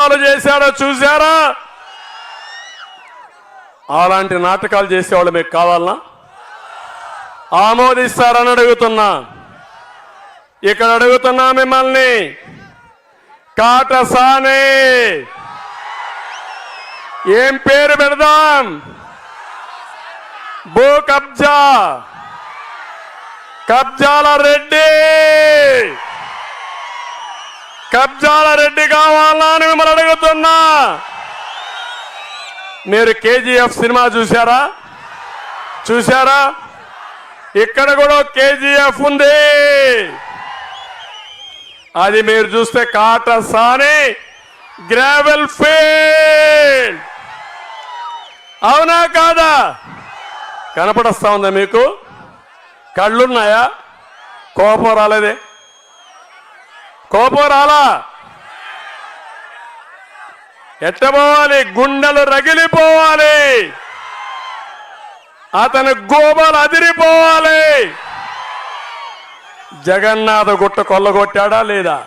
నాటకాలు చేశాడో చూశారా? అలాంటి నాటకాలు చేసేవాళ్ళు మీకు కావాలనా? ఆమోదిస్తారని అడుగుతున్నా. ఇక్కడ అడుగుతున్నా మిమ్మల్ని. కాటసానే ఏం పేరు పెడదాం? భూ కబ్జా. కబ్జాల రెడ్డి. కబ్జాల రెడ్డి కావాలా అని మిమ్మల్ని అడుగుతున్నా. మీరు కేజీఎఫ్ సినిమా చూసారా చూసారా ఇక్కడ కూడా కేజీఎఫ్ ఉంది. అది మీరు చూస్తే కాటసాని గ్రావెల్ ఫీల్డ్. అవునా కాదా? కనపడస్తా ఉందా మీకు? కళ్ళున్నాయా? కోపం రాలేదే? కోపం రాలా? ఎట్టబోవాలి గుండెలు రగిలిపోవాలి. అతని గోబలు అదిరిపోవాలి. జగన్నాథ గుట్ట కొల్లగొట్టాడా లేదా?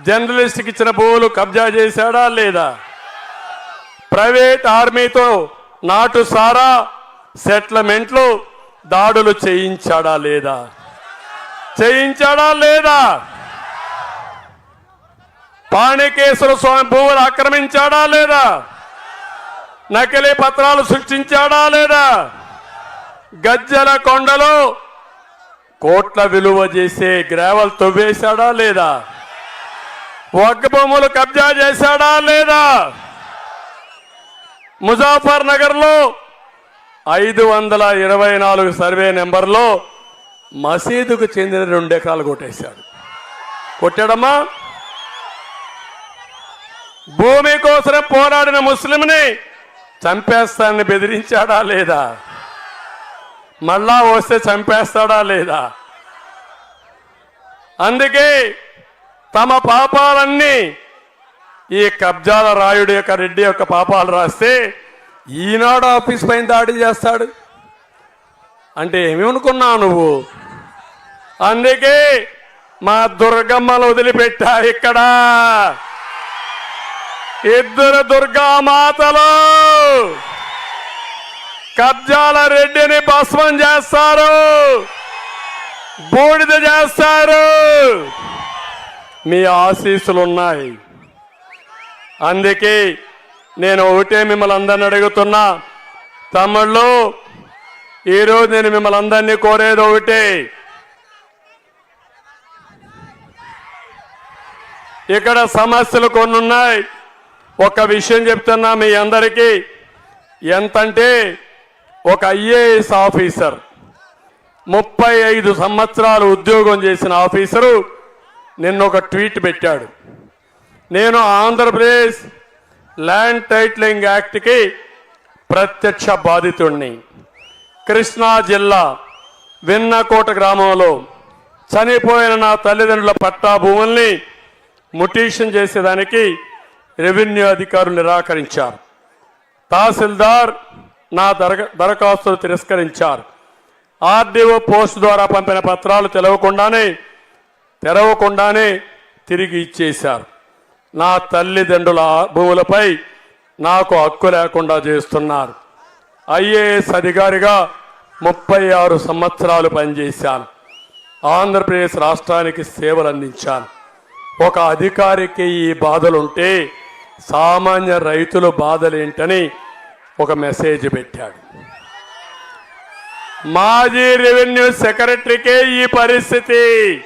జర్నలిస్ట్కి ఇచ్చిన భూములు కబ్జా చేశాడా లేదా? ప్రైవేట్ ఆర్మీతో నాటు సారా సెటిల్మెంట్లు దాడులు చేయించాడా లేదా? చేయించాడా లేదా? పాణికేశ్వర స్వామి భూములు ఆక్రమించాడా లేదా? నకిలీ పత్రాలు సృష్టించాడా లేదా? గజ్జల కొండలో కోట్ల విలువ చేసే గ్రావెల్ తవ్వేశాడా లేదా? ఒక్క భూములు కబ్జా చేశాడా లేదా? ముజాఫర్ నగర్లో ఐదు వందల ఇరవై నాలుగు సర్వే నెంబర్లో మసీదుకు చెందిన రెండు ఎకరాలు కొట్టేశాడు. కొట్టాడమ్మా. భూమి కోసం పోరాడిన ముస్లింని చంపేస్తానని బెదిరించాడా లేదా? మళ్ళా వస్తే చంపేస్తాడా లేదా? అందుకే తమ పాపాలన్నీ ఈ కబ్జాల రాయుడు యొక్క రెడ్డి యొక్క పాపాలు రాస్తే ఈనాడు ఆఫీస్ పైన దాడి చేస్తాడు. అంటే ఏమి అనుకున్నావు నువ్వు? అందుకే మా దుర్గమ్మలు వదిలిపెట్టా ఇక్కడ. ఇద్దరు దుర్గా మాతలు కబ్జాల రెడ్డిని భస్మం చేస్తారు. బూడిద చేస్తారు. మీ ఆశీస్సులు ఉన్నాయి అందుకే నేను ఒకటే మిమ్మల్ని అందరిని అడుగుతున్నా. తమ్ముళ్ళు ఈరోజు నేను మిమ్మల్ని అందరినీ కోరేది ఒకటే. ఇక్కడ సమస్యలు కొన్ని ఉన్నాయి ఒక విషయం చెప్తున్నా మీ అందరికీ. ఎంతంటే ఒక ఐఏఎస్ ఆఫీసర్ ముప్పై ఐదు సంవత్సరాలు ఉద్యోగం చేసిన ఆఫీసరు నిన్న ఒక ట్వీట్ పెట్టాడు. నేను ఆంధ్రప్రదేశ్ ల్యాండ్ టైట్లింగ్ యాక్ట్కి ప్రత్యక్ష బాధితుణ్ణి. కృష్ణా జిల్లా విన్నకోట గ్రామంలో చనిపోయిన నా తల్లిదండ్రుల పట్టా భూముల్ని ముటీషన్ చేసేదానికి రెవెన్యూ అధికారులు నిరాకరించారు. తహసీల్దార్ నా దరఖాస్తులు తిరస్కరించారు. ఆర్డీఓ పోస్ట్ ద్వారా పంపిన పత్రాలు తెలవకుండానే తెరవకుండానే తిరిగి ఇచ్చేశారు. నా తల్లిదండ్రుల భూములపై నాకు హక్కు లేకుండా చేస్తున్నారు. ఐఏఎస్ అధికారిగా ముప్పై ఆరు సంవత్సరాలు పనిచేశాను. ఆంధ్రప్రదేశ్ రాష్ట్రానికి సేవలు అందించాను. ఒక అధికారికి ఈ బాధలుంటే సామాన్య రైతుల బాధలేంటని ఒక మెసేజ్ పెట్టాడు. మాజీ రెవెన్యూ సెక్రటరీకే ఈ పరిస్థితి.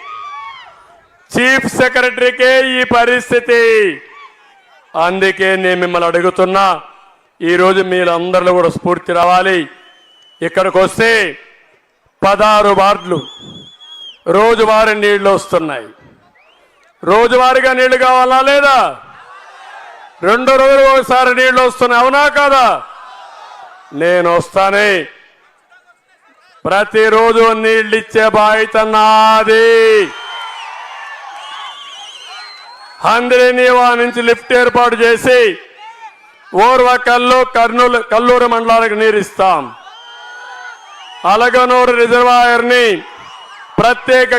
చీఫ్ సెక్రటరీకే ఈ పరిస్థితి. అందుకే నేను మిమ్మల్ని అడుగుతున్నా ఈరోజు మీరందరిలో కూడా స్ఫూర్తి రావాలి. ఇక్కడికి వస్తే పదహారు వార్డులు రోజువారీ నీళ్ళు వస్తున్నాయి. రోజువారీగా నీళ్ళు కావాలా లేదా? రెండు రోజులు ఒకసారి నీళ్ళు వస్తున్నాయి. అవునా కాదా? నేను వస్తానే. ప్రతిరోజు నీళ్ళిచ్చే బాధ్యత నాది. హంద్రినీవా నుంచి లిఫ్ట్ ఏర్పాటు చేసి ఓర్వకల్లు కర్నూలు కల్లూరు మండలానికి నీరిస్తాం అలగనూరు రిజర్వాయర్ని ప్రత్యేక